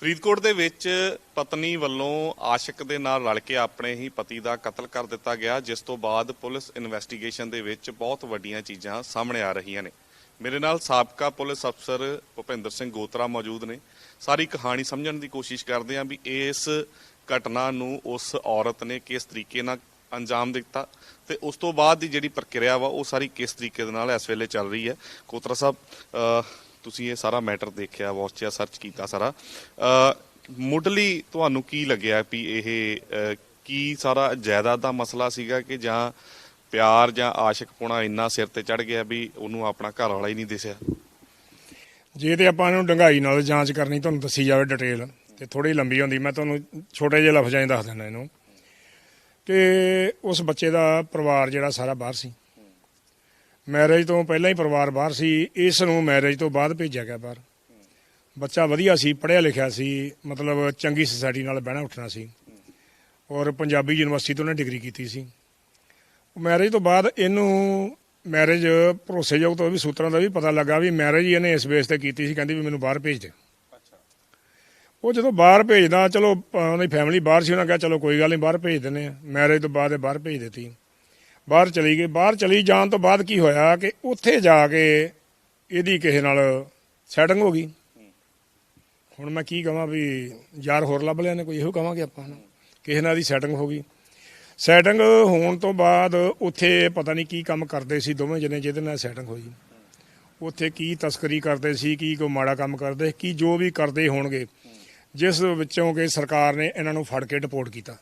ਫਰੀਦਕੋਟ ਦੇ ਵਿੱਚ ਪਤਨੀ ਵੱਲੋਂ ਆਸ਼ਿਕ ਦੇ ਨਾਲ ਰਲ ਕੇ ਆਪਣੇ ਹੀ ਪਤੀ ਦਾ ਕਤਲ ਕਰ ਦਿੱਤਾ ਗਿਆ, ਜਿਸ ਤੋਂ ਬਾਅਦ ਪੁਲਿਸ ਇਨਵੈਸਟੀਗੇਸ਼ਨ ਦੇ ਵਿੱਚ ਬਹੁਤ ਵੱਡੀਆਂ ਚੀਜ਼ਾਂ ਸਾਹਮਣੇ ਆ ਰਹੀਆਂ ਨੇ। ਮੇਰੇ ਨਾਲ ਸਾਬਕਾ ਪੁਲਿਸ ਅਫਸਰ ਭੁਪਿੰਦਰ ਸਿੰਘ ਗੋਤਰਾ ਮੌਜੂਦ ਨੇ। ਸਾਰੀ ਕਹਾਣੀ ਸਮਝਣ ਦੀ ਕੋਸ਼ਿਸ਼ ਕਰਦੇ ਹਾਂ ਵੀ ਇਸ ਘਟਨਾ ਨੂੰ ਉਸ ਔਰਤ ਨੇ ਕਿਸ ਤਰੀਕੇ ਨਾਲ ਅੰਜਾਮ ਦਿੱਤਾ ਤੇ ਉਸ ਤੋਂ ਬਾਅਦ ਦੀ ਜਿਹੜੀ ਪ੍ਰਕਿਰਿਆ ਵਾ, ਉਹ ਸਾਰੀ ਕਿਸ ਤਰੀਕੇ ਦੇ ਨਾਲ ਇਸ ਵੇਲੇ ਚੱਲ ਰਹੀ ਹੈ। ਕੋਤਰਾ ਸਾਹਿਬ ਤੁਸੀਂ ਇਹ ਸਾਰਾ ਮੈਟਰ ਦੇਖਿਆ ਵਾਚਿਆ ਸਰਚ ਕੀਤਾ ਸਾਰਾ। ਮੁੱਢਲੀ ਤੁਹਾਨੂੰ ਕੀ ਲੱਗਿਆ ਵੀ ਇਹ ਕੀ ਸਾਰਾ ਜਾਇਦਾਦ ਦਾ ਮਸਲਾ ਸੀਗਾ ਕਿ ਜਾਂ ਪਿਆਰ ਜਾਂ ਆਸ਼ਿਕਪੁਣਾ ਇੰਨਾ ਸਿਰ ਤੇ ਚੜ ਗਿਆ ਵੀ ਉਹਨੂੰ ਆਪਣਾ ਘਰ ਵਾਲਾ ਹੀ ਨਹੀਂ ਦਿਸਿਆ? ਜੇ ਤੇ ਆਪਾਂ ਇਹਨੂੰ ਡੰਗਾਈ ਨਾਲ ਜਾਂਚ ਕਰਨੀ, ਤੁਹਾਨੂੰ ਦੱਸੀ ਜਾਵੇ ਡਿਟੇਲ ਤੇ ਥੋੜੀ ਲੰਬੀ ਹੁੰਦੀ, ਮੈਂ ਤੁਹਾਨੂੰ ਛੋਟੇ ਜਿਹੇ ਲਫ਼ਜ਼ਾਂ 'ਚ ਦੱਸ ਦਿੰਦਾ ਇਹਨੂੰ ਕਿ ਉਸ ਬੱਚੇ ਦਾ ਪਰਿਵਾਰ ਜਿਹੜਾ ਸਾਰਾ ਬਾਹਰ ਸੀ। ਮੈਰਿਜ ਤੋਂ ਪਹਿਲਾਂ ਹੀ ਪਰਿਵਾਰ ਬਾਹਰ ਸੀ ਇਸ ਨੂੰ ਮੈਰਿਜ ਤੋਂ ਬਾਅਦ ਭੇਜਿਆ ਗਿਆ ਬਾਹਰ। ਬੱਚਾ ਵਧੀਆ ਸੀ ਪੜ੍ਹਿਆ ਲਿਖਿਆ ਸੀ ਮਤਲਬ ਚੰਗੀ ਸੁਸਾਇਟੀ ਨਾਲ ਬਹਿਣਾ ਉੱਠਣਾ ਸੀ। ਔਰ ਪੰਜਾਬੀ ਯੂਨੀਵਰਸਿਟੀ ਤੋਂ ਉਹਨੇ ਡਿਗਰੀ ਕੀਤੀ ਸੀ। ਮੈਰਿਜ ਤੋਂ ਬਾਅਦ ਇਹਨੂੰ ਮੈਰਿਜ ਭਰੋਸੇਯੋਗ ਤੋਂ ਵੀ ਸੂਤਰਾਂ ਦਾ ਵੀ ਪਤਾ ਲੱਗਾ ਵੀ ਮੈਰਿਜ ਇਹਨੇ ਇਸ ਬੇਸ ਤੇ ਕੀਤੀ ਸੀ ਕਹਿੰਦੀ ਵੀ ਮੈਨੂੰ ਬਾਹਰ ਭੇਜ ਦੇ। ਉਹ ਜਦੋਂ ਬਾਹਰ ਭੇਜਦਾ ਚਲੋ ਉਹਦੀ ਫੈਮਿਲੀ ਬਾਹਰ ਸੀ ਉਹਨਾਂ ਕਿਹਾ ਚਲੋ ਕੋਈ ਗੱਲ ਨਹੀਂ ਬਾਹਰ ਭੇਜ ਦਿੰਦੇ ਆ ਮੈਰਿਜ ਤੋਂ ਬਾਅਦ ਇਹ ਬਾਹਰ ਭੇਜ ਦਿੱਤੀ। ਬਾਹਰ ਚਲੀ ਗਈ। ਬਾਹਰ ਚਲੀ ਜਾਣ ਤੋਂ ਬਾਅਦ ਕੀ ਹੋਇਆ ਕਿ ਉੱਥੇ ਜਾ ਕੇ ਇਹਦੀ ਕਿਸੇ ਨਾਲ ਸੈਟਿੰਗ ਹੋ ਗਈ। ਹੁਣ ਮੈਂ ਕੀ ਕਹਾਂ ਵੀ ਯਾਰ ਹੋਰ ਲੱਭ ਲਿਆ ਨੇ, ਕੋਈ ਇਹੋ ਕਹਾਂਗੇ ਆਪਾਂ ਨਾ ਕਿਸੇ ਨਾਲ ਦੀ ਸੈਟਿੰਗ ਹੋ ਗਈ। ਸੈਟਿੰਗ ਹੋਣ ਤੋਂ ਬਾਅਦ ਉੱਥੇ ਪਤਾ ਨਹੀਂ ਕੀ ਕੰਮ ਕਰਦੇ ਸੀ ਦੋਵੇਂ ਜਣੇ ਜਿਹਦੇ ਨਾਲ ਸੈਟਿੰਗ ਹੋਈ। ਉੱਥੇ ਕੀ ਤਸਕਰੀ ਕਰਦੇ ਸੀ, ਕੀ ਕੋਈ ਮਾੜਾ ਕੰਮ ਕਰਦੇ, ਕੀ ਜੋ ਵੀ ਕਰਦੇ ਹੋਣਗੇ, ਜਿਸ ਵਿੱਚੋਂ ਕਿ ਸਰਕਾਰ ਨੇ ਇਹਨਾਂ ਨੂੰ ਫੜ ਕੇ ਡਿਪੋਰਟ ਕੀਤਾ।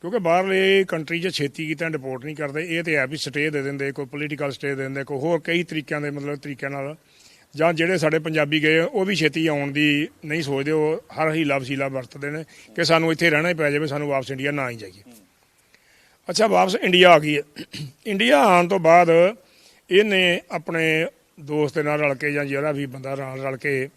ਕਿਉਂਕਿ ਬਾਹਰਲੇ ਕੰਟਰੀ 'ਚ ਛੇਤੀ ਕੀਤਾ ਡਿਪੋਰਟ ਨਹੀਂ ਕਰਦੇ। ਇਹ ਤੇ ਹੈ ਵੀ ਸਟੇ ਦੇ ਦਿੰਦੇ, ਕੋਈ ਪੋਲੀਟੀਕਲ ਸਟੇ ਦੇ ਦਿੰਦੇ, ਕੋਈ ਹੋਰ ਕਈ ਤਰੀਕਿਆਂ ਦੇ ਮਤਲਬ ਤਰੀਕਿਆਂ ਨਾਲ। ਜਾਂ ਜਿਹੜੇ ਸਾਡੇ ਪੰਜਾਬੀ ਗਏ, ਉਹ ਵੀ ਛੇਤੀ ਆਉਣ ਦੀ ਨਹੀਂ ਸੋਚਦੇ, ਉਹ ਹਰ ਹੀਲਾ ਵਸੀਲਾ ਵਰਤਦੇ ਨੇ ਕਿ ਸਾਨੂੰ ਇੱਥੇ ਰਹਿਣਾ ਹੀ ਪੈ ਜਾਵੇ, ਸਾਨੂੰ ਵਾਪਸ ਇੰਡੀਆ ਨਾ ਹੀ ਜਾਈਏ। ਅੱਛਾ, ਵਾਪਸ ਇੰਡੀਆ ਆ ਗਈ ਹੈ। ਇੰਡੀਆ ਆਉਣ ਤੋਂ ਬਾਅਦ ਇਹਨੇ ਆਪਣੇ ਦੋਸਤ ਦੇ ਨਾਲ ਰਲ ਕੇ ਜਾਂ ਜਿਹੜਾ ਵੀ ਬੰਦਾ ਨਾਲ ਰਲ ਕੇ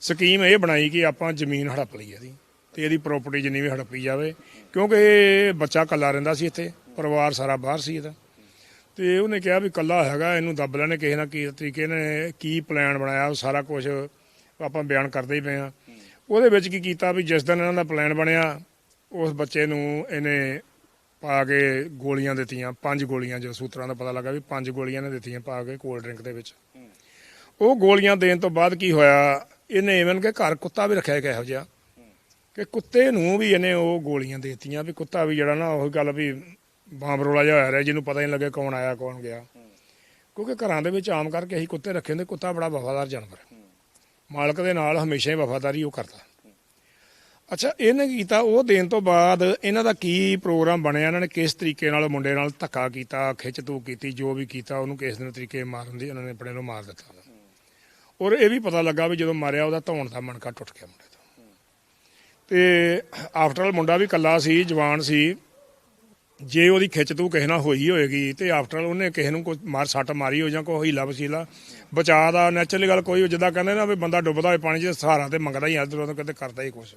ਸਕੀਮ ਇਹ ਬਣਾਈ ਕਿ ਆਪਾਂ ਜ਼ਮੀਨ ਹੜਪ ਲਈ ਇਹਦੀ। ਤੇ ਇਹਦੀ ਪ੍ਰਾਪਰਟੀ ਜਿੰਨੀ ਵੀ ਹੜਪੀ ਜਾਵੇ ਕਿਉਂਕਿ ਇਹ ਬੱਚਾ ਇਕੱਲਾ ਰਹਿੰਦਾ ਸੀ ਇੱਥੇ ਪਰਿਵਾਰ ਸਾਰਾ ਬਾਹਰ ਸੀ ਇਹਦਾ। ਤੇ ਉਹਨੇ ਕਿਹਾ ਵੀ ਇਕੱਲਾ ਹੈਗਾ ਇਹਨੂੰ ਦੱਬ ਲੈਣੇ ਕਿਸੇ ਨਾ ਕਿਸੇ ਤਰੀਕੇ ਨੇ ਕੀ ਪਲਾਨ ਬਣਾਇਆ ਉਹ ਸਾਰਾ ਕੁਝ ਆਪਾਂ ਬਿਆਨ ਕਰਦੇ ਹੀ ਪਏ ਆ ਉਹਦੇ ਵਿੱਚ ਕੀ ਕੀਤਾ ਵੀ ਜਿਸ ਦਿਨ ਇਹਨਾਂ ਦਾ ਪਲਾਨ ਬਣਿਆ ਉਸ ਬੱਚੇ ਨੂੰ ਇਹਨੇ ਪਾ ਕੇ ਗੋਲੀਆਂ ਦਿੱਤੀਆਂ ਪੰਜ ਗੋਲੀਆਂ ਜੋ ਸੂਤਰਾਂ ਦਾ ਪਤਾ ਲੱਗਾ ਵੀ ਪੰਜ ਗੋਲੀਆਂ ਨੇ ਦਿੱਤੀਆਂ ਪਾ ਕੇ ਕੋਲਡ ਡਰਿੰਕ ਦੇ ਵਿੱਚ। ਉਹ ਗੋਲੀਆਂ ਦੇਣ ਤੋਂ ਬਾਅਦ ਕੀ ਹੋਇਆ ਇਹਨੇ ਇਵਨ ਕਿ ਘਰ ਕੁੱਤਾ ਵੀ ਰੱਖਿਆ ਇੱਕ ਇਹੋ ਜਿਹਾ। ਕਿ ਕੁੱਤੇ ਨੂੰ ਵੀ ਇਹਨੇ ਉਹ ਗੋਲੀਆਂ ਦੇਤੀਆਂ ਵੀ ਕੁੱਤਾ ਵੀ ਜਿਹੜਾ ਨਾ ਉਹ ਗੱਲ ਵੀ ਬਾਂਬ ਰੋਲਾ ਜਿਹਾ ਹੋਇਆ ਰਿਹਾ, ਜਿਹਨੂੰ ਪਤਾ ਹੀ ਨਹੀਂ ਲੱਗਿਆ ਕੌਣ ਆਇਆ, ਕੌਣ ਗਿਆ। ਕਿਉਂਕਿ ਘਰਾਂ ਦੇ ਵਿੱਚ ਆਮ ਕਰਕੇ ਅਸੀਂ ਕੁੱਤੇ ਰੱਖੇ ਹੁੰਦੇ, ਕੁੱਤਾ ਬੜਾ ਵਫਾਦਾਰ ਜਾਨਵਰ ਹੈ। ਮਾਲਕ ਦੇ ਨਾਲ ਹਮੇਸ਼ਾ ਹੀ ਵਫਾਦਾਰੀ ਉਹ ਕਰਦਾ। ਅੱਛਾ, ਇਹਨੇ ਕੀ ਕੀਤਾ? ਉਹ ਦੇਣ ਤੋਂ ਬਾਅਦ ਇਹਨਾਂ ਦਾ ਕੀ ਪ੍ਰੋਗਰਾਮ ਬਣਿਆ? ਇਹਨਾਂ ਨੇ ਕਿਸ ਤਰੀਕੇ ਨਾਲ ਮੁੰਡੇ ਨਾਲ ਧੱਕਾ ਕੀਤਾ, ਖਿੱਚ ਤੂ ਕੀਤੀ, ਜੋ ਵੀ ਕੀਤਾ, ਉਹਨੂੰ ਕਿਸ ਦਿਨ ਤਰੀਕੇ ਮਾਰਨ ਦੀ, ਉਹਨਾਂ ਨੇ ਆਪਣੇ ਨੂੰ ਮਾਰ ਦਿੱਤਾ। ਔਰ ਇਹ ਵੀ ਪਤਾ ਲੱਗਾ ਵੀ ਜਦੋਂ ਮਾਰਿਆ, ਉਹਦਾ ਧੌਣ ਦਾ ਮਣਕਾ ਟੁੱਟ ਗਿਆ ਮੁੰਡੇ ਦਾ। ਤੇ ਆਫਟਰ ਆਲ ਮੁੰਡਾ ਵੀ ਕੱਲਾ ਸੀ, ਜਵਾਨ ਸੀ। ਜੇ ਉਹਦੀ ਖਿੱਚ ਤੂੰ ਕਿਸੇ ਨਾਲ ਹੋਈ ਹੋਏਗੀ ਤੇ ਆਫਟਰ ਆਲ ਉਹਨੇ ਕਿਸੇ ਨੂੰ ਕੋਈ ਮਾਰ ਸੱਟ ਮਾਰੀ ਹੋ ਜਾਂ ਕੋਈ ਹੀਲਾ ਵਸੀਲਾ। ਬਚਾ ਦਾ ਨੈਚੁਰਲੀ ਗੱਲ ਕੋਈ ਜਿੱਦਾਂ ਕਹਿੰਦੇ ਨਾ ਵੀ ਬੰਦਾ ਡੁੱਬਦਾ ਹੋਏ ਪਾਣੀ 'ਚ ਸਹਾਰਾ ਤੇ ਮੰਗਦਾ ਹੀ ਇਧਰੋਂ ਤੋਂ ਕਿਤੇ ਕਰਦਾ ਹੀ ਕੁਛ।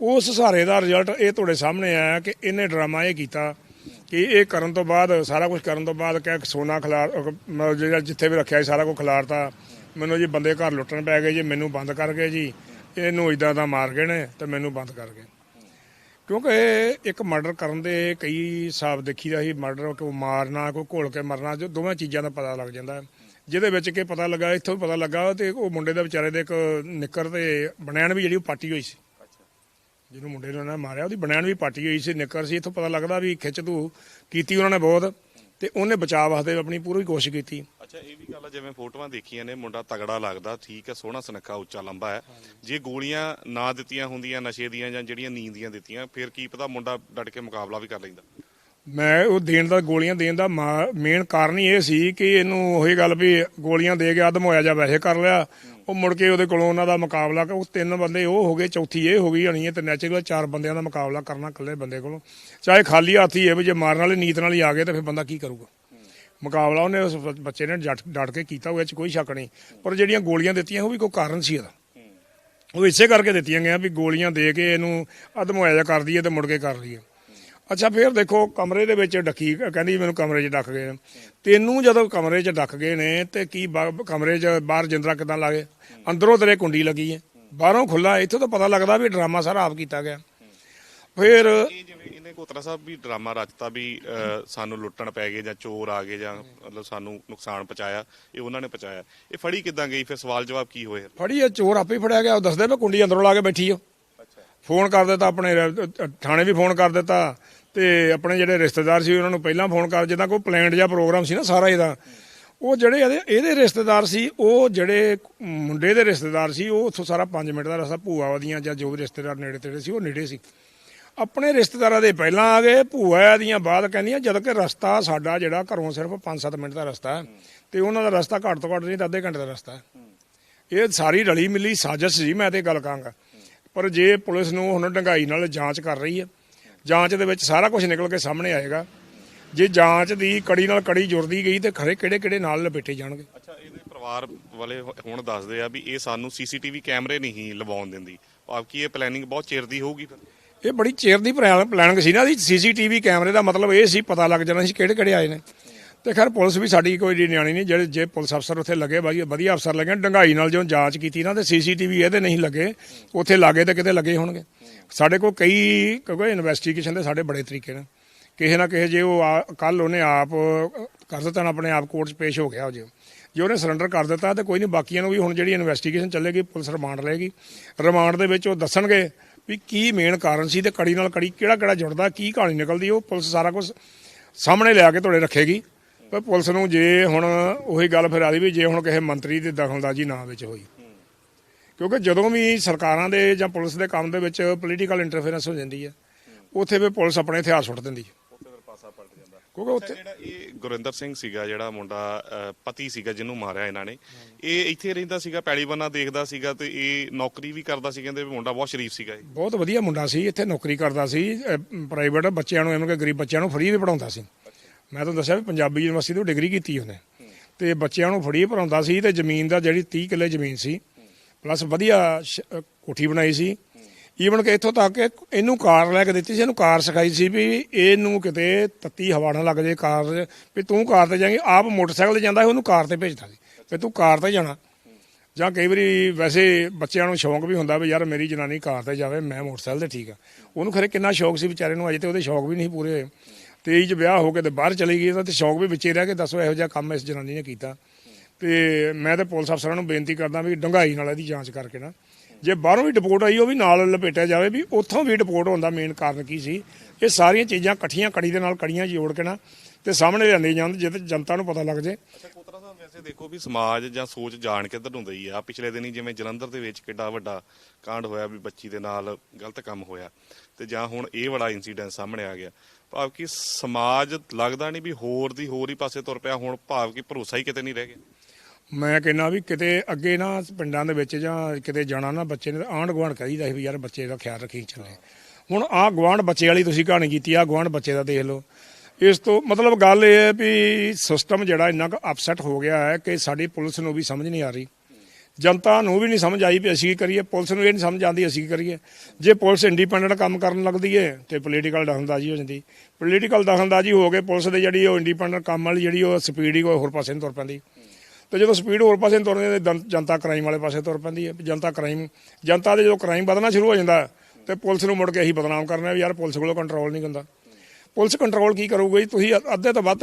ਉਸ ਸਹਾਰੇ ਦਾ ਰਿਜ਼ਲਟ ਇਹ ਤੁਹਾਡੇ ਸਾਹਮਣੇ ਆਇਆ ਕਿ ਇਹਨੇ ਡਰਾਮਾ ਇਹ ਕੀਤਾ ਕਿ ਇਹ ਕਰਨ ਤੋਂ ਬਾਅਦ, ਸਾਰਾ ਕੁਝ ਕਰਨ ਤੋਂ ਬਾਅਦ ਕਿ ਸੋਨਾ ਖਿਲਾਰ ਅਹ ਜਿਹੜਾ ਜਿੱਥੇ ਵੀ ਰੱਖਿਆ ਸੀ ਸਾਰਾ ਕੁਝ ਖਿਲਾਰਤਾ। ਮੈਨੂੰ ਜੀ ਬੰਦੇ ਘਰ ਲੁੱਟਣ ਪੈ ਗਏ ਜੀ, ਮੈਨੂੰ ਬੰਦ ਕਰ ਗਏ ਜੀ। ਇਹਨੂੰ ਇਦਾਂ ਦਾ ਮਾਰ ਗਏ ਨੇ ਤੇ ਮੈਨੂੰ ਬੰਦ ਕਰ ਗਏ। ਕਿਉਂਕਿ ਇੱਕ ਮਰਡਰ ਕਰਨ ਦੇ ਕਈ ਹਿਸਾਬ ਦੇਖੀਦਾ ਸੀ, ਮਰਡਰ ਕੋਈ ਮਾਰਨਾ, ਕੋਈ ਘੋਲ ਕੇ ਮਰਨਾ, ਜੋ ਦੋਵਾਂ ਚੀਜ਼ਾਂ ਦਾ ਪਤਾ ਲੱਗ ਜਾਂਦਾ। ਜਿਹਦੇ ਵਿੱਚ ਕਿ ਪਤਾ ਲੱਗਾ, ਇੱਥੋਂ ਵੀ ਪਤਾ ਲੱਗਾ ਤੇ ਉਹ ਮੁੰਡੇ ਦੇ ਵਿਚਾਰੇ ਦੇ ਇੱਕ ਨਿੱਕਰ ਤੇ ਬਣੈਣ ਵੀ ਜਿਹੜੀ ਉਹ ਪਾਟੀ ਹੋਈ ਸੀ। ਜਿਹਨੂੰ ਮੁੰਡੇ ਨੂੰ ਉਹਨਾਂ ਨੇ ਮਾਰਿਆ, ਉਹਦੀ ਬਣੈਣ ਵੀ ਪਾਟੀ ਹੋਈ ਸੀ, ਨਿੱਕਰ ਸੀ, ਇੱਥੋਂ ਪਤਾ ਲੱਗਦਾ ਵੀ ਖਿੱਚ ਤੂ, ਕੀਤੀ ਉਹਨਾਂ ਨੇ ਬਹੁਤ। ਤੇ ਉਹਨੇ ਬਚਾਅ ਵਾਸਤੇ ਆਪਣੀ ਪੂਰੀ ਕੋਸ਼ਿਸ਼ ਕੀਤੀ। ਅੱਛਾ ਇਹ ਵੀ ਗੱਲ ਆ, ਜਿਵੇਂ ਫੋਟੋਆਂ ਦੇਖੀਆਂ ਨੇ ਮੁੰਡਾ ਤਗੜਾ ਲੱਗਦਾ ਠੀਕ ਹੈ ਸੋਹਣਾ ਸੁਨੱਖਾ ਉੱਚਾ ਲੰਬਾ ਹੈ। ਜੇ ਗੋਲੀਆਂ ਨਾ ਦਿੱਤੀਆਂ ਹੁੰਦੀਆਂ ਨਸ਼ੇ ਦੀਆਂ ਜਾਂ ਜਿਹੜੀਆਂ ਨੀਂਦ ਦੀਆਂ ਦਿੱਤੀਆਂ ਫਿਰ ਕੀ ਪਤਾ ਮੁੰਡਾ ਡਟ ਕੇ ਮੁਕਾਬਲਾ ਵੀ ਕਰ ਲੈਂਦਾ। ਮੈਂ ਉਹ ਦੇਣ ਦਾ ਗੋਲੀਆਂ ਦੇਣ ਦਾ ਮੇਨ ਕਾਰਨ ਹੀ ਇਹ ਸੀ ਕਿ ਇਹਨੂੰ ਉਹੀ ਗੱਲ ਵੀ ਗੋਲੀਆਂ ਦੇ ਕੇ ਅਦਮ ਹੋਇਆ ਜਾਂ ਵੈਸੇ ਕਰ ਲਿਆ। ਉਹ ਮੁੜ ਕੇ ਉਹਦੇ ਕੋਲੋਂ ਉਹਨਾਂ ਦਾ ਮੁਕਾਬਲਾ ਉਹ ਤਿੰਨ ਬੰਦੇ, ਉਹ ਹੋ ਗਏ, ਚੌਥੀ ਇਹ ਹੋ ਗਈ ਹੋਣੀ ਹੈ ਤੇ ਨੈਚੁਰਲ ਚਾਰ ਬੰਦਿਆਂ ਦਾ ਮੁਕਾਬਲਾ ਕਰਨਾ ਇਕੱਲੇ ਬੰਦੇ ਕੋਲੋਂ। ਚਾਹੇ ਖਾਲੀ ਹੱਥ ਹੀ ਹੈ ਵੀ ਜੇ ਮਾਰਨ ਵਾਲੇ ਨੀਤ ਨਾਲ ਹੀ ਆ ਗਏ ਤਾਂ ਫਿਰ ਬੰਦਾ ਕੀ ਕਰੂਗਾ? ਮੁਕਾਬਲਾ ਉਹਨੇ ਉਸ ਬੱਚੇ ਨੇ ਜੱਟ ਡਟ ਕੇ ਕੀਤਾ ਉਹ ਚ ਕੋਈ ਸ਼ੱਕ ਨਹੀਂ। ਪਰ ਜਿਹੜੀਆਂ ਗੋਲੀਆਂ ਦਿੱਤੀਆਂ, ਉਹ ਵੀ ਕੋਈ ਕਾਰਨ ਸੀ ਇਹਦਾ ਉਹ ਇਸੇ ਕਰਕੇ ਦਿੱਤੀਆਂ ਗਈਆਂ ਵੀ ਗੋਲੀਆਂ ਦੇ ਕੇ ਇਹਨੂੰ ਅਧਮੋਇਆ ਕਰਦੀ ਹੈ ਤੇ ਮੁੜ ਕੇ ਕਰ ਲਈਏ। ਅੱਛਾ ਫਿਰ ਦੇਖੋ ਕਮਰੇ ਦੇ ਵਿੱਚ ਡੱਕੀ ਕਹਿੰਦੀ ਮੈਨੂੰ ਕਮਰੇ 'ਚ ਡੱਕ ਗਏ ਨੇ। ਤੈਨੂੰ ਜਦੋਂ ਕਮਰੇ 'ਚ ਡੱਕ ਗਏ ਨੇ ਤੇ ਕੀ ਕਮਰੇ 'ਚ ਬਾਹਰ ਜਿੰਦਰਾ ਕਿਦਾਂ ਲਾਗੇ ਅੰਦਰੋਂ ਤੇਰੇ ਕੁੰਡੀ ਲੱਗੀ ਹੈ ਬਾਹਰੋਂ ਖੁੱਲਾ ਇੱਥੋਂ ਤਾਂ ਪਤਾ ਲੱਗਦਾ ਵੀ ਡਰਾਮਾ ਸਾਰਾ ਆਪ ਕੀਤਾ ਗਿਆ। ਫਿਰ ਇਹਨੇ ਕੋਤਰਾ ਸਾਹਿਬ ਵੀ ਡਰਾਮਾ ਰਚਤਾ ਵੀ ਸਾਨੂੰ ਲੁੱਟਣ ਪੈ ਗਏ ਜਾਂ ਚੋਰ ਆ ਗਏ ਜਾਂ ਮਤਲਬ ਸਾਨੂੰ ਨੁਕਸਾਨ ਪਹੁੰਚਾਇਆ ਇਹ ਉਹਨਾਂ ਨੇ ਪਹੁੰਚਾਇਆ। ਇਹ ਫੜੀ ਕਿਦਾਂ ਗਈ? ਫਿਰ ਸਵਾਲ ਜਵਾਬ ਕੀ ਹੋਏ ਫੜੀ ਇਹ ਚੋਰ ਆਪੇ ਹੀ ਫੜਿਆ ਗਿਆ। ਉਹ ਦੱਸਦੇ ਵੀ ਕੁੰਡੀ ਅੰਦਰੋਂ ਲਾ ਕੇ ਬੈਠੀ ਅੱਛਾ ਫੋਨ ਕਰ ਦਿੱਤਾ ਆਪਣੇ ਰ- ਥਾਣੇ ਵੀ ਫੋਨ ਕਰ ਦਿੱਤਾ ਤੇ ਆਪਣੇ ਜਿਹੜੇ ਰਿਸ਼ਤੇਦਾਰ ਸੀ ਉਹਨਾਂ ਨੂੰ ਪਹਿਲਾਂ ਫੋਨ ਕਰ, ਜਿੱਦਾਂ ਕੋਈ ਪਲਾਨਡ ਜਾਂ ਪ੍ਰੋਗਰਾਮ ਸੀ ਨਾ ਸਾਰਾ ਇਹਦਾ, ਉਹ ਜਿਹੜੇ ਇਹਦੇ ਇਹਦੇ ਰਿਸ਼ਤੇਦਾਰ ਸੀ, ਉਹ ਜਿਹੜੇ ਮੁੰਡੇ ਦੇ ਰਿਸ਼ਤੇਦਾਰ ਸੀ, ਉਹ ਉੱਥੋਂ ਸਾਰਾ 5 ਮਿੰਟ ਦਾ ਰਸਤਾ ਭੂਆ ਉਹਦੀਆਂ ਜਾਂ ਜੋ ਵੀ ਰਿਸ਼ਤੇਦਾਰ ਨੇੜੇ ਤੇੜੇ ਸੀ, ਉਹ ਨੇੜੇ ਸੀ। ਆਪਣੇ ਰਿਸ਼ਤੇਦਾਰਾਂ ਦੇ ਪਹਿਲਾਂ ਆ ਗਏ, ਭੂਆ ਦੀਆਂ ਬਾਅਦ ਕਹਿੰਦੀਆਂ, ਜਦ ਕਿ ਰਸਤਾ ਸਾਡਾ ਜਿਹੜਾ ਘਰੋਂ ਸਿਰਫ 5-7 ਮਿੰਟ ਦਾ ਰਸਤਾ ਹੈ ਤੇ ਉਹਨਾਂ ਦਾ ਰਸਤਾ ਘੱਟ ਤੋਂ ਘੱਟ ਨਹੀਂ ਤਾਂ ਅੱਧੇ ਘੰਟੇ ਦਾ ਰਸਤਾ ਹੈ। ਇਹ ਸਾਰੀ ਰਲੀ ਮਿਲੀ ਸਾਜ਼ਿਸ਼ ਸੀ, ਮੈਂ ਤੇ ਗੱਲ ਕਹਾਂਗਾ। ਪਰ ਜੇ ਪੁਲਿਸ ਨੂੰ ਹੁਣ ਡੰਗਾਈ ਨਾਲ ਜਾਂਚ ਕਰ ਰਹੀ ਹੈ ਜਾਂਚ ਦੇ ਵਿੱਚ ਸਾਰਾ ਕੁਝ ਨਿਕਲ ਕੇ ਸਾਹਮਣੇ ਆਏਗਾ। ਜੇ ਜਾਂਚ ਦੀ ਕੜੀ ਨਾਲ ਕੜੀ ਜੁੜਦੀ ਗਈ ਤੇ ਖਰੇ ਕਿਹੜੇ ਕਿਹੜੇ ਨਾਲ ਲਪੇਟੇ ਜਾਣਗੇ? ਅੱਛਾ ਇਹਦੇ ਪਰਿਵਾਰ ਵਾਲੇ ਹੁਣ ਦੱਸਦੇ ਆ ਵੀ ਇਹ ਸਾਨੂੰ ਸੀਸੀਟੀਵੀ ਕੈਮਰੇ ਨਹੀਂ ਲਵਾਉਣ ਦਿੰਦੀ। ਆਪ ਕੀ ਇਹ ਪਲੈਨਿੰਗ ਬਹੁਤ ਚਿਰ ਦੀ ਹੋਊਗੀ ਇਹ ਬੜੀ ਚਿਰ ਦੀ ਪਲਾਨਿੰਗ ਸੀ ਨਾ ਦੀ ਸੀਸੀਟੀਵੀ ਕੈਮਰੇ ਦਾ ਮਤਲਬ ਇਹ ਸੀ ਪਤਾ ਲੱਗ ਜਾਣਾ ਸੀ ਕਿਹੜੇ ਕਿਹੜੇ ਆਏ ਨੇ। ਤੇ ਖੈਰ ਪੁਲਿਸ ਵੀ ਸਾਡੀ ਕੋਈ ਏਡੀ ਨਿਆਣੀ ਨਹੀਂ, ਜਿਹੜੇ ਜੇ ਪੁਲਿਸ ਅਫਸਰ ਉੱਥੇ ਲੱਗੇ, ਵਧੀਆ ਵਧੀਆ ਅਫਸਰ ਲੱਗੇ, ਡੰਗਾਈ ਨਾਲ ਜਦੋਂ ਜਾਂਚ ਕੀਤੀ ਨਾ, ਤੇ ਸੀਸੀਟੀਵੀ ਇਹਦੇ ਨਹੀਂ ਲੱਗੇ, ਉੱਥੇ ਲਾਗੇ ਤੇ ਕਿਤੇ ਲੱਗੇ ਹੋਣਗੇ। ਸਾਡੇ ਕੋਲ ਕਈ ਕਿਉਂਕਿ ਇਨਵੈਸਟੀਗੇਸ਼ਨ ਦੇ ਸਾਡੇ ਬੜੇ ਤਰੀਕੇ ਨੇ। ਕਿਸੇ ਨਾ ਕਿਸੇ ਜੇ ਉਹ ਕੱਲ ਉਹਨੇ ਆਪ ਕਰ ਦਿੱਤਾ ਨਾ, ਆਪਣੇ ਆਪ ਕੋਰਟ 'ਚ ਪੇਸ਼ ਹੋ ਗਿਆ ਹੋ ਜੇ। ਜੇ ਉਹਨੇ ਸਰੈਂਡਰ ਕਰ ਦਿੱਤਾ, ਤੇ ਕੋਈ ਨਹੀਂ, ਬਾਕੀਆਂ ਨੂੰ ਵੀ ਹੁਣ ਜਿਹੜੀ ਇਨਵੈਸਟੀਗੇਸ਼ਨ ਚੱਲੇਗੀ, ਪੁਲਿਸ ਰਿਮਾਂਡ ਲਏਗੀ। ਰਿਮਾਂਡ ਦੇ ਵਿੱਚ ਉਹ ਦੱਸਣਗੇ ਵੀ ਕੀ ਮੇਨ ਕਾਰਨ ਸੀ ਤੇ ਕੜੀ ਨਾਲ ਕੜੀ ਕਿਹੜਾ ਕਿਹੜਾ ਜੁੜਦਾ, ਕੀ ਕਹਾਣੀ ਨਿਕਲਦੀ, ਉਹ ਪੁਲਿਸ ਸਾਰਾ ਕੁਝ ਸਾਹਮਣੇ ਲਿਆ ਕੇ ਤੁਹਾਡੇ ਰੱਖੇਗੀ। ਪਰ ਪੁਲਿਸ ਨੂੰ ਜੇ ਹੁਣ ਉਹੀ ਗੱਲ ਫਿਰ ਆਦੀ ਵੀ ਜੇ ਹੁਣ ਕਿਸੇ ਮੰਤਰੀ ਦੀ ਦਖਲਅੰਦਾਜ਼ੀ ਨਾ ਵਿੱਚ ਹੋਈ। ਕਿਉਂਕਿ ਜਦੋਂ ਵੀ ਸਰਕਾਰਾਂ ਦੇ ਜਾਂ ਪੁਲਿਸ ਦੇ ਕੰਮ ਦੇ ਵਿੱਚ ਪੋਲੀਟੀਕਲ ਇੰਟਰਫੇਰੈਂਸ ਹੋ ਜਾਂਦੀ ਹੈ ਉੱਥੇ ਵੀ ਪੁਲਿਸ ਆਪਣੇ ਹਥਿਆਰ ਸੁੱਟ ਦਿੰਦੀ ਹੈ। ਉੱਥੇ ਫਿਰ ਪਾਸਾ ਪਲਟ ਜਾਂਦਾ। ਕਿਉਂਕਿ ਉੱਥੇ ਜਿਹੜਾ ਇਹ ਗੁਰਿੰਦਰ ਸਿੰਘ ਸੀਗਾ ਜਿਹੜਾ ਮੁੰਡਾ ਪਤੀ ਸੀਗਾ ਜਿਹਨੂੰ ਮਾਰਿਆ ਇਹਨਾਂ ਨੇ ਇਹ ਇੱਥੇ ਰਹਿੰਦਾ ਸੀਗਾ ਪੈਲੀ ਬੰਨਾ ਦੇਖਦਾ ਸੀਗਾ ਤੇ ਇਹ ਨੌਕਰੀ ਵੀ ਕਰਦਾ ਸੀ ਕਹਿੰਦੇ ਵੀ ਮੁੰਡਾ ਬਹੁਤ ਸ਼ਰੀਫ ਸੀਗਾ ਇਹ। ਬਹੁਤ ਵਧੀਆ ਮੁੰਡਾ ਸੀ ਇੱਥੇ ਨੌਕਰੀ ਕਰਦਾ ਸੀ ਪ੍ਰਾਈਵੇਟ ਬੱਚਿਆਂ ਨੂੰ ਐਵੇਂ ਕਿ ਗਰੀਬ ਬੱਚਿਆਂ ਨੂੰ ਫ੍ਰੀ ਵੀ ਪੜਾਉਂਦਾ ਸੀ। ਮੈਂ ਤੁਹਾਨੂੰ ਦੱਸਿਆ ਵੀ ਪੰਜਾਬੀ ਯੂਨੀਵਰਸਿਟੀ ਤੋਂ ਡਿਗਰੀ ਕੀਤੀ ਉਹਨੇ। ਤੇ ਬੱਚਿਆਂ ਨੂੰ ਫੜੀ ਪੜਾਉਂਦਾ ਸੀ ਤੇ ਜ਼ਮੀਨ ਦਾ ਜਿਹੜੀ 30 ਕਿੱਲੇ ਜ਼ਮੀਨ ਸੀ, ਪਲੱਸ ਵਧੀਆ ਸ਼- ਕੋਠੀ ਬਣਾਈ ਸੀ। ਈਵਨ ਕਿ ਇੱਥੋਂ ਤੱਕ ਕਿ ਇਹਨੂੰ ਕਾਰ ਲੈ ਕੇ ਦਿੱਤੀ ਸੀ, ਇਹਨੂੰ ਕਾਰ ਸਿਖਾਈ ਸੀ ਵੀ ਇਹਨੂੰ ਕਿਤੇ ਤੱਤੀ ਹਵਾ ਨਾ ਲੱਗ ਜੇ ਕਾਰ, ਵੀ ਤੂੰ ਕਾਰ ਤੇ ਜਾਏਂਗੀ, ਆਪ ਮੋਟਰਸਾਈਕਲ ਤੇ ਜਾਂਦਾ ਸੀ, ਉਹਨੂੰ ਕਾਰ ਤੇ ਭੇਜਦਾ ਸੀ, ਵੀ ਤੂੰ ਕਾਰ ਤੇ ਜਾਣਾ। ਜਾਂ ਕਈ ਵਾਰੀ ਵੈਸੇ ਬੱਚਿਆਂ ਨੂੰ ਸ਼ੌਂਕ ਵੀ ਹੁੰਦਾ ਵੀ ਯਾਰ ਮੇਰੀ ਜਨਾਨੀ ਕਾਰ ਤੇ ਜਾਵੇ, ਮੈਂ ਮੋਟਰਸਾਈਕਲ ਤੇ ਠੀਕ ਆ। ਉਹਨੂੰ ਖਰੇ ਕਿੰਨਾ ਸ਼ੌਂਕ ਸੀ ਵਿਚਾਰੇ ਨੂੰ, ਅਜੇ ਤੇ ਉਹਦੇ ਸ਼ੌਂਕ ਵੀ ਨਹੀਂ ਪੂਰੇ। ਹੋਏ ਤੇਈ ਚ ਵਿਆਹ ਹੋ ਕੇ ਤੇ ਬਾਹਰ ਚਲੀ ਗਈ ਤਾਂ ਤੇ ਸ਼ੌਂਕ ਵੀ ਵਿੱਚੇ ਰਹਿ ਕੇ ਦੱਸੋ ਇਹੋ ਜਿਹਾ ਕੰਮ ਇਸ ਜਨਾਨੀ ਨੇ ਕੀਤਾ। ਤੇ ਮੈਂ ਤੇ ਪੁਲਿਸ ਅਫਸਰਾਂ ਨੂੰ ਬੇਨਤੀ ਕਰਦਾ ਵੀ ਡੰਗਾਈ ਨਾਲ ਇਹਦੀ ਜਾਂਚ ਕਰਕੇ ਨਾ। ਜੇ ਬਾਹਰੋਂ ਵੀ ਰਿਪੋਰਟ ਆਈ, ਉਹ ਵੀ ਨਾਲ ਲਪੇਟਿਆ ਜਾਵੇ ਵੀ ਉੱਥੋਂ ਵੀ ਰਿਪੋਰਟ ਹੋਣ ਦਾ ਮੇਨ ਕਾਰਨ ਕੀ ਸੀ। ਇਹ ਸਾਰੀਆਂ ਚੀਜ਼ਾਂ ਇਕੱਠੀਆਂ ਕੜੀ ਦੇ ਨਾਲ ਕੜੀਆਂ ਜੋੜ ਕੇ ਨਾ ਤੇ ਸਾਹਮਣੇ ਲਿਆਂਦੀ ਜਾਣ ਜਿੱਤੇ ਜਨਤਾ ਨੂੰ ਪਤਾ ਲੱਗ ਜੇ। ਅੱਛਾ ਕੋਤਰਾ ਸਾਹਿਬ, ਵੈਸੇ ਦੇਖੋ ਵੀ ਸਮਾਜ ਜਾਂ ਸੋਚ ਜਾਣ ਕਿੱਧਰ ਨੂੰ ਗਈ ਆ। ਪਿਛਲੇ ਦਿਨੀ ਜਿਵੇਂ ਜਲੰਧਰ ਦੇ ਵਿੱਚ ਕਿੱਡਾ ਵੱਡਾ ਕਾਂਡ ਹੋਇਆ ਵੀ ਬੱਚੀ ਦੇ ਨਾਲ ਗਲਤ ਕੰਮ ਹੋਇਆ। ਤੇ ਜਾਂ ਹੁਣ ਇਹ ਵਾਲਾ ਇਨਸੀਡੈਂਟ ਸਾਹਮਣੇ ਆ ਗਿਆ। ਭਾਵ ਕਿ ਸਮਾਜ ਲੱਗਦਾ ਨਹੀਂ ਵੀ ਹੋਰ ਦੀ ਹੋਰ ਹੀ ਪਾਸੇ ਤੁਰ ਪਿਆ, ਹੁਣ ਭਾਵ ਕਿ ਭਰੋਸਾ ਹੀ ਕਿਤੇ ਨਹੀਂ ਰਹਿ ਗਿਆ। ਮੈਂ ਕਹਿੰਦਾ ਵੀ ਕਿਤੇ ਅੱਗੇ ਨਾ ਪਿੰਡਾਂ ਦੇ ਵਿੱਚ ਜਾਂ ਕਿਤੇ ਜਾਣਾ ਨਾ ਬੱਚੇ ਨੇ ਆਂਢ ਗੁਆਂਢ ਕਹੀਦਾ ਸੀ ਵੀ ਯਾਰ ਬੱਚੇ ਦਾ ਖਿਆਲ ਰੱਖੀ ਚੱਲੇ। ਹੁਣ ਆਹ ਗੁਆਂਢ ਬੱਚੇ ਵਾਲੀ ਤੁਸੀਂ ਕਹਾਣੀ ਕੀਤੀ ਆ ਗੁਆਂਢ ਬੱਚੇ ਦਾ ਦੇਖ ਲਓ। ਇਸ ਤੋਂ ਮਤਲਬ ਗੱਲ ਇਹ ਹੈ ਵੀ ਸਿਸਟਮ ਜਿਹੜਾ ਇੰਨਾ ਕੁ ਅਪਸੈਟ ਹੋ ਗਿਆ ਹੈ ਕਿ ਸਾਡੀ ਪੁਲਿਸ ਨੂੰ ਵੀ ਸਮਝ ਨਹੀਂ ਆ ਰਹੀ। ਜਨਤਾ ਨੂੰ ਵੀ ਨਹੀਂ ਸਮਝ ਆਈ ਵੀ ਅਸੀਂ ਕੀ ਕਰੀਏ, ਪੁਲਿਸ ਨੂੰ ਇਹ ਨਹੀਂ ਸਮਝ ਆਉਂਦੀ ਅਸੀਂ ਕੀ ਕਰੀਏ। ਜੇ ਪੁਲਿਸ ਇੰਡੀਪੈਂਡੈਂਟ ਕੰਮ ਕਰਨ ਲੱਗਦੀ ਹੈ ਤੇ ਪੋਲੀਟੀਕਲ ਦਖਲਅੰਦਾਜ਼ੀ ਹੋ ਜਾਂਦੀ। ਪੋਲੀਟੀਕਲ ਦਖਲਅੰਦਾਜ਼ੀ ਹੋ ਕੇ ਪੁਲਿਸ ਦੇ ਜਿਹੜੀ ਉਹ ਇੰਡੀਪੈਂਡੈਂਟ ਕੰਮ ਵਾਲੀ ਜਿਹੜੀ ਉਹ ਸਪੀਡ ਹੀ ਕੋਈ ਹੋਰ ਪਾਸੇ ਨੂੰ ਤੁਰ ਪੈਂਦੀ। ਤੇ ਜਦੋਂ ਸਪੀਡ ਹੋਰ ਪਾਸੇ ਨੂੰ ਤੁਰਦੀ ਹੈ ਤੇ ਦੰ- ਜਨਤਾ ਕ੍ਰਾਈਮ ਵਾਲੇ ਪਾਸੇ ਤੁਰ ਪੈਂਦੀ ਹੈ ਜਨਤਾ ਕ੍ਰਾਈਮ ਜਨਤਾ ਦੇ ਜਦੋਂ ਕ੍ਰਾਈਮ ਵਧਣਾ ਸ਼ੁਰੂ ਹੋ ਜਾਂਦਾ, ਤੇ ਪੁਲਿਸ ਨੂੰ ਮੁੜ ਕੇ ਅਸੀਂ ਬਦਨਾਮ ਕਰਨਾ ਵੀ ਯਾਰ ਪੁਲਿਸ ਕੋਲੋਂ ਕੰਟਰੋਲ ਨਹੀਂ ਹੁੰਦਾ। ਪੁਲਿਸ ਕੰਟਰੋਲ ਕੀ ਕਰੂਗੀ? ਤੁਸੀਂ ਅੱਧੇ ਤੋਂ ਵੱਧ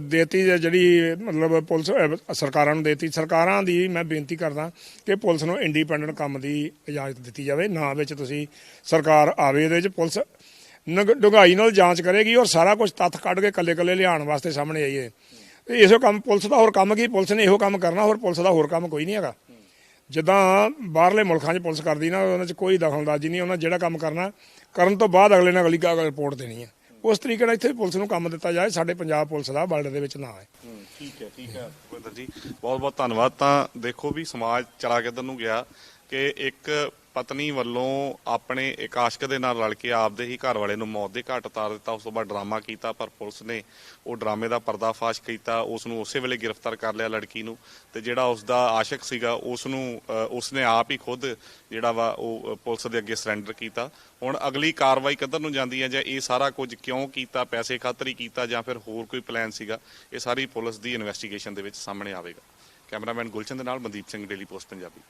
ਦੇਤੀ ਹੈ ਜਿਹੜੀ ਮਤਲਬ ਪੁਲਿਸ ਸਰਕਾਰਾਂ ਨੂੰ ਦੇਤੀ। ਸਰਕਾਰਾਂ ਦੀ ਮੈਂ ਬੇਨਤੀ ਕਰਦਾ ਕਿ ਪੁਲਿਸ ਨੂੰ ਇੰਡੀਪੈਂਡੈਂਟ ਕੰਮ ਦੀ ਇਜਾਜ਼ਤ ਦਿੱਤੀ ਜਾਵੇ। ਨਾ ਵਿੱਚ ਤੁਸੀਂ ਸਰਕਾਰ ਆਵੇ ਇਹਦੇ ਵਿੱਚ, ਪੁਲਿਸ ਨਗ- ਨਾਲ ਜਾਂਚ ਕਰੇਗੀ ਔਰ ਸਾਰਾ ਕੁਝ ਤੱਥ ਕੱਢ ਕੇ ਕੱਲੇ ਕੱਲੇ ਲਿਆਉਣ ਵਾਸਤੇ ਸਾਹਮਣੇ ਆਈਏ। ਤੇ ਇਸੋ ਕੰਮ, ਪੁਲਿਸ ਦਾ ਹੋਰ ਕੰਮ ਕੀ? ਪੁਲਿਸ ਨੇ ਇਹੋ ਕੰਮ ਕਰਨਾ, ਹੋਰ ਪੁਲਿਸ ਦਾ ਹੋਰ ਕੰਮ ਕੋਈ ਨਹੀਂ ਹੈਗਾ। ਜਿੱਦਾਂ ਬਾਹਰਲੇ ਮੁਲਕਾਂ 'ਚ ਪੁਲਿਸ ਕਰਦੀ ਨਾ ਉਹਨਾਂ 'ਚ ਕੋਈ ਦਖਲਅੰਦਾਜ਼ੀ ਨਹੀਂ, ਉਹਨਾਂ ਜਿਹੜਾ ਕੰਮ ਕਰਨਾ, ਕਰਨ ਤੋਂ ਬਾਅਦ ਅਗਲੇ ਨੇ ਅਗਲੀ ਕਾਗਜ਼ ਰਿਪੋਰਟ ਦੇਣੀ ਹੈ। ਉਸ ਤਰੀਕੇ ਨਾਲ ਇੱਥੇ ਪੁਲਿਸ ਨੂੰ ਕੰਮ ਦਿੱਤਾ ਜਾਏ, ਸਾਡੇ ਪੰਜਾਬ ਪੁਲਿਸ ਦਾ ਵਰਲਡ ਦੇ ਵਿੱਚ ਨਾਂ ਹੈ। ਠੀਕ ਹੈ ਠੀਕ ਹੈ। ਗੁਰਿੰਦਰ ਜੀ ਬਹੁਤ ਬਹੁਤ ਧੰਨਵਾਦ। ਤਾਂ ਦੇਖੋ ਵੀ ਸਮਾਜ ਚਲਾ ਕਿੱਧਰ ਨੂੰ ਗਿਆ ਕਿ ਇੱਕ ਪਤਨੀ ਵੱਲੋਂ ਆਪਣੇ ਇੱਕ ਆਸ਼ਕ ਦੇ ਨਾਲ ਰਲ ਕੇ ਆਪਦੇ ਹੀ ਘਰ ਵਾਲੇ ਨੂੰ ਮੌਤ ਦੇ ਘਾਟ ਉਤਾਰ ਦਿੱਤਾ। ਉਸ ਤੋਂ ਬਾਅਦ ਡਰਾਮਾ ਕੀਤਾ ਪਰ ਪੁਲਿਸ ਨੇ ਉਹ ਡਰਾਮੇ ਦਾ ਪਰਦਾਫਾਸ਼ ਕੀਤਾ। ਉਸ ਨੂੰ ਉਸੇ ਵੇਲੇ ਗ੍ਰਿਫਤਾਰ ਕਰ ਲਿਆ ਲੜਕੀ ਨੂੰ ਤੇ ਜਿਹੜਾ ਉਸ ਦਾ ਆਸ਼ਕ ਸੀਗਾ ਉਸ ਨੂੰ ਅ, ਉਸਨੇ ਆਪ ਹੀ ਖੁਦ ਜਿਹੜਾ ਵਾ ਉਹ ਪੁਲਿਸ ਦੇ ਅੱਗੇ ਸਰੈਂਡਰ ਕੀਤਾ। ਹੁਣ ਅਗਲੀ ਕਾਰਵਾਈ ਕਿੱਧਰ ਨੂੰ ਜਾਂਦੀ ਹੈ ਜਾਂ ਇਹ ਸਾਰਾ ਕੁਝ ਕਿਉਂ ਕੀਤਾ ਪੈਸੇ ਖਾਤਰ ਹੀ ਕੀਤਾ ਜਾਂ ਫਿਰ ਹੋਰ ਕੋਈ ਪਲਾਨ ਸੀਗਾ? ਇਹ ਸਾਰੀ ਪੁਲਿਸ ਦੀ ਇਨਵੈਸਟੀਗੇਸ਼ਨ ਦੇ ਵਿੱਚ ਸਾਹਮਣੇ ਆਵੇਗਾ। ਕੈਮਰਾਮੈਨ ਗੁਲਸ਼ਨ ਦੇ ਨਾਲ ਮਨਦੀਪ ਸਿੰਘ ਡੇਲੀ ਪੋਸਟ ਪੰਜਾਬੀ।